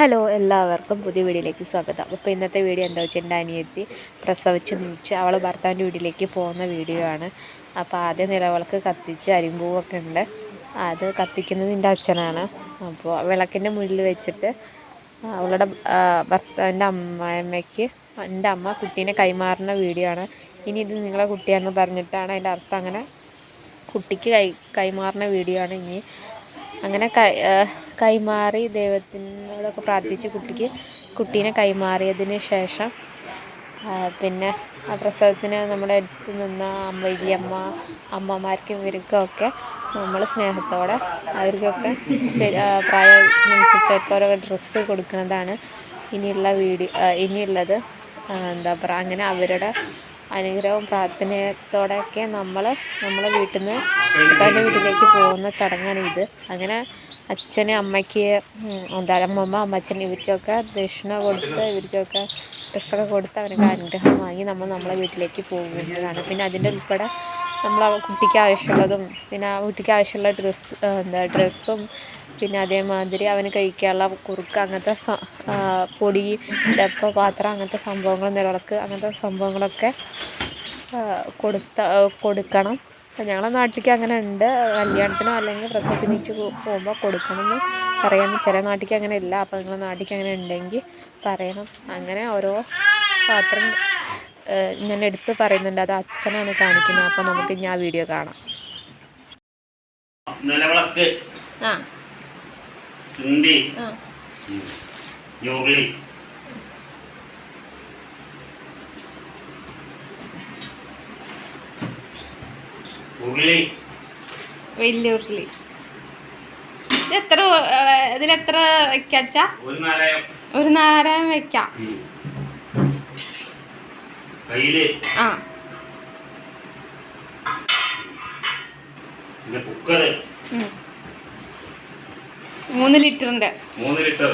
Hello എല്ലാവർക്കും പുതിയ വീഡിയോയിലേക്ക് സ്വാഗതം. അപ്പോൾ ഇന്നത്തെ വീഡിയോ എന്താ വെച്ചാൽ എന്റെ അനിയത്തി പ്രസവിച്ച് നിച്ച് അവൾ ഭർത്താവിന്റെ വീട്ടിലേക്ക് പോകുന്ന വീഡിയോ ആണ്. അപ്പോൾ ആദ്യം നിലവിളക്ക് കത്തിച്ച് അരിമ്പൂവൊക്കെ ഉണ്ട്. അത് കത്തിക്കുന്നത് എന്റെ അച്ഛനാണ്. അപ്പോൾ വിളക്കിന്റെ മുന്നിൽ വെച്ചിട്ട് അവളുടെ ഭർത്താവിന്റെ അമ്മയമ്മയ്ക്ക് എന്റെ അമ്മ കുട്ടീനെ കൈമാറുന്ന വീഡിയോ ആണ്. ഇനി ഇത് നിങ്ങളെ കുട്ടിയാണെന്ന് പറഞ്ഞിട്ടാണ് അതിന്റെ അർത്ഥം അങ്ങനെ കുട്ടിക്ക് കൈ കൈമാറുന്ന വീഡിയോ ആണ്. ഇനി അങ്ങനെ കൈ കൈമാറി കൈമാറി ദൈവത്തിനോടൊക്കെ പ്രാർത്ഥിച്ച് കുട്ടിക്ക് കുട്ടീനെ കൈമാറിയതിന് ശേഷം പിന്നെ ആ പ്രസവത്തിന് നമ്മുടെ അടുത്ത് നിന്ന അമ്മ വലിയമ്മ അമ്മമാർക്കും ഇവർക്കൊക്കെ നമ്മൾ സ്നേഹത്തോടെ അവർക്കൊക്കെ ശരി അവർക്ക് ഓരോ ഡ്രസ്സ് കൊടുക്കുന്നതാണ് ഇനിയുള്ള വീഡിയോ ഇനിയുള്ളത് എന്താ പറയുക അങ്ങനെ അവരുടെ അനുഗ്രഹവും പ്രാർത്ഥനയോടെയൊക്കെ നമ്മൾ നമ്മളെ വീട്ടിൽ നിന്ന് വീട്ടിലേക്ക് പോകുന്ന ചടങ്ങാണ് ഇത് അങ്ങനെ അച്ഛന് അമ്മയ്ക്ക് എന്താ അമ്മമ്മ അമ്മച്ചൻ ഇവർക്കൊക്കെ ദക്ഷിണ കൊടുത്ത് ഇവർക്കൊക്കെ ഡ്രസ്സൊക്കെ കൊടുത്ത് അവർക്ക് അനുഗ്രഹം വാങ്ങി നമ്മൾ നമ്മളെ വീട്ടിലേക്ക് പോകേണ്ടതാണ് പിന്നെ അതിന്റെ ഉൾപ്പെടെ നമ്മൾ ആ കുട്ടിക്ക് ആവശ്യമുള്ളതും പിന്നെ ആ കുട്ടിക്ക് ആവശ്യമുള്ള ഡ്രസ്സ് എന്താ ഡ്രസ്സും പിന്നെ അതേമാതിരി അവന് കഴിക്കാനുള്ള കുറുക്ക് അങ്ങനത്തെ പൊടി ഡപ്പ പാത്രം അങ്ങനത്തെ സംഭവങ്ങൾ നിലവിളക്ക് അങ്ങനത്തെ സംഭവങ്ങളൊക്കെ കൊടുത്ത കൊടുക്കണം. അപ്പോൾ ഞങ്ങളെ നാട്ടിലേക്ക് അങ്ങനെ ഉണ്ട്. കല്യാണത്തിനോ അല്ലെങ്കിൽ പ്രസവിച്ച് നീച്ച് പോകുമ്പോൾ കൊടുക്കണം എന്ന് പറയാൻ ചില നാട്ടിലേക്ക് അങ്ങനെ ഇല്ല. അപ്പോൾ നിങ്ങളെ നാട്ടിലേക്ക് അങ്ങനെ ഉണ്ടെങ്കിൽ പറയണം. അങ്ങനെ ഓരോ പാത്രം ആ, ഞാൻ എടുത്ത് പറയുന്നുണ്ട്. അത് അച്ഛനാണ് കാണിക്കുന്നത്. അപ്പോൾ നമുക്ക് ആ വീഡിയോ കാണാം. നിലവിളക്ക്. ആ. ഉരുളി. വലിയ ഉരുളി. ഇത് എത്ര ഇതിലെത്ര വെക്കാച്ചാ ഒരു നാരായം വെക്കാം. ആ. മൂന്ന് ലിറ്ററിന്റെ. മൂന്ന് ലിറ്റർ.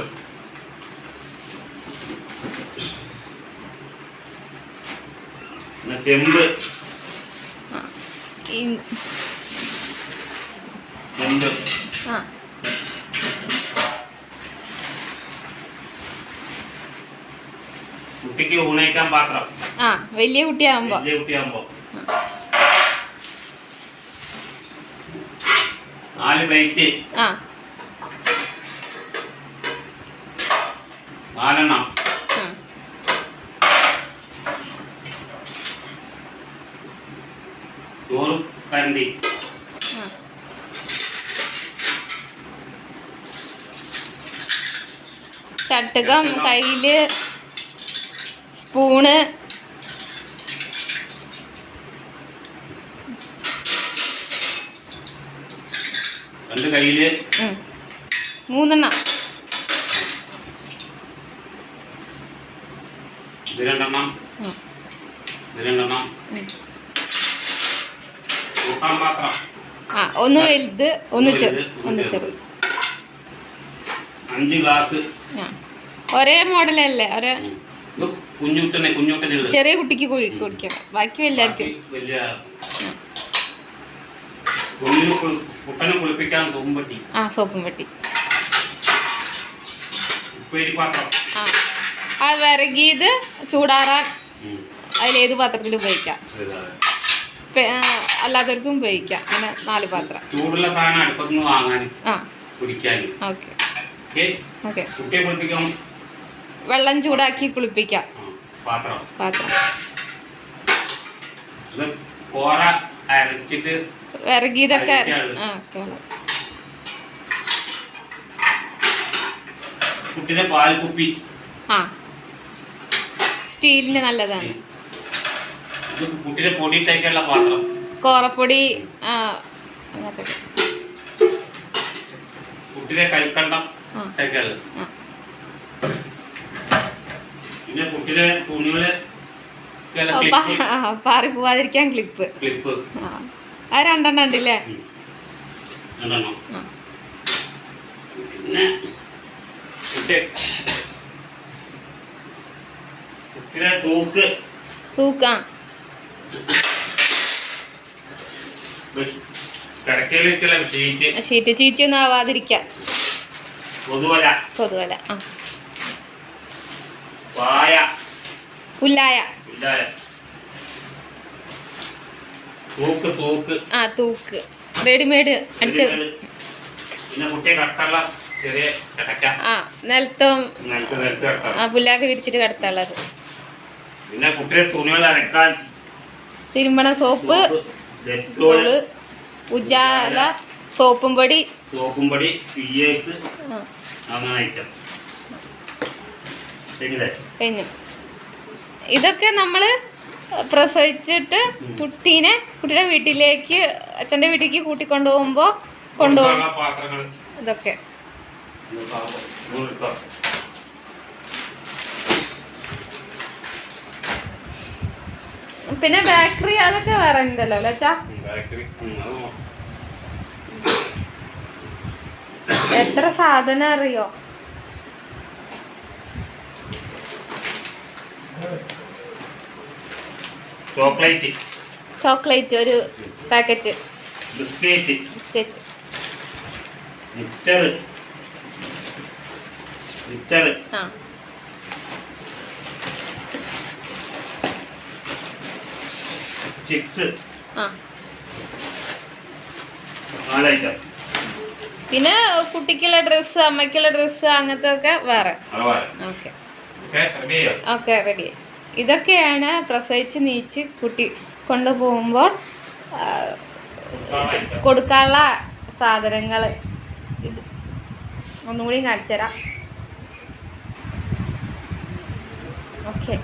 ചെമ്പ്. ഈ ആ. കുട്ടിക്ക് ഊണയിക്കാൻ പാത്രം. ആ വലിയ കുട്ടിയാകുമ്പോ വലിയ കുട്ടിയാകുമ്പോ നാല് പ്ലേറ്റ് ആ. നാലെണ്ണം. ആ. ചട്ടകം. കയ്യിൽ സ്പൂണ് രണ്ട് കയ്യിൽ. മൂന്നെണ്ണം ഇത് രണ്ടെണ്ണം. ഇത് രണ്ടെണ്ണം ആ ഒന്ന് വലുത് ഒന്ന് ചെറു ഒന്ന് ചെറു. അഞ്ച് ഗ്ലാസ് ഒരേ മോഡലല്ലേ ഒരേ ചെറിയ കുട്ടിക്ക് കുഴി കുടിക്കണം ബാക്കി എല്ലാവർക്കും. ആ സോപ്പും പെട്ടി. ആ. വിറകിയത് ചൂടാറാൻ അതിൽ അതിലേത് പാത്രത്തിൽ ഉപയോഗിക്കാം. അല്ലാത്തവർക്കും ഉപയോഗിക്കാം. അങ്ങനെ നാല് പാത്രം. ചൂടുള്ള സാധനം അടുപ്പത്തുനിന്ന് വാങ്ങാൻ ആ. കുടിക്കാൻ. ഓക്കെ. ഓക്കെ? കുട്ടിയെ കുളിപ്പിക്കാം? വെള്ളം ചൂടാക്കി കുളിപ്പിക്കാം. പാത്രം. പാത്രം. ഇത് കോറ അരച്ചിട്ട് കേളാം. കുട്ടിയുടെ പാൽ കുപ്പി. ആ. സ്റ്റീലിന് നല്ലതാണ് ഇത് കുട്ടിയുടെ പൊടിയിട്ടേക്കുള്ള പാത്രം കോറപ്പൊടി കുട്ടിയുടെ കൽക്കണ്ടം പിന്നെ കുട്ടിയുടെ തുണികൾ പാറി പോവാതിരിക്കാൻ ക്ലിപ്പ് ക്ലിപ്പ് ആ. അത് രണ്ടെണ്ണം ഉണ്ടല്ലേ? പിന്നെ കുട്ടിയുടെ തൂക്ക്. തൂക്കാം. ഷീറ്റ്? ചീച്ചി ഒന്നും ആവാതിരിക്കാം. കൊതുവല ആ. വായ. പുല്ലായ. തൂക്ക് തൂക്ക്. ആ തൂക്ക്. റെഡിമെയ്ഡ് അടിച്ചത് പിന്നെ കുട്ടിയെ ചെറിയ കടക്ക. ആ നിലത്തും ആ പുല്ലാക്ക് വിരിച്ചിട്ട് കിടത്തുള്ളത് പിന്നെ കുട്ടിയെ തുണികൾ അരക്കാൻ തിരുമ്പണ സോപ്പ് ഡെറ്റോൾ ഉജാല സോപ്പും പൊടി. സോപ്പും പൊടി അങ്ങനെ ഐറ്റം. കഴിഞ്ഞു ഇതൊക്കെ നമ്മൾ പ്രസവിച്ചിട്ട് കുട്ടീനെ കുട്ടിയുടെ വീട്ടിലേക്ക് അച്ഛന്റെ വീട്ടിലേക്ക് കൂട്ടിക്കൊണ്ടു പോകുമ്പോൾ കൊണ്ടുപോകും. ഇതൊക്കെ. പിന്നെ ബേക്കറി അതൊക്കെ വേറെ ഉണ്ടല്ലോ അല്ലേ അച്ഛാ? എത്ര സാധനം അറിയോ? ചോക്ലേറ്റ്. ചോക്ലേറ്റ് ഒരു packet. Biscuit. Biscuit. Mixture mixture ആ. ചിപ്സ്. ആ. നാല് ഐറ്റം. പിന്നെ കുട്ടിക്കുള്ള ഡ്രസ്സ് അമ്മയ്ക്കുള്ള ഡ്രസ്സ് അങ്ങനത്തെ ഒക്കെ വേറെ ഓക്കെ. ഓക്കെ റെഡി ഇതൊക്കെയാണ് പ്രസവിച്ച് നീച്ച് കുട്ടി കൊണ്ടുപോകുമ്പോൾ കൊടുക്കാനുള്ള സാധനങ്ങൾ ഇത് ഒന്നുകൂടി കാണിച്ചു തരാം ഓക്കെ.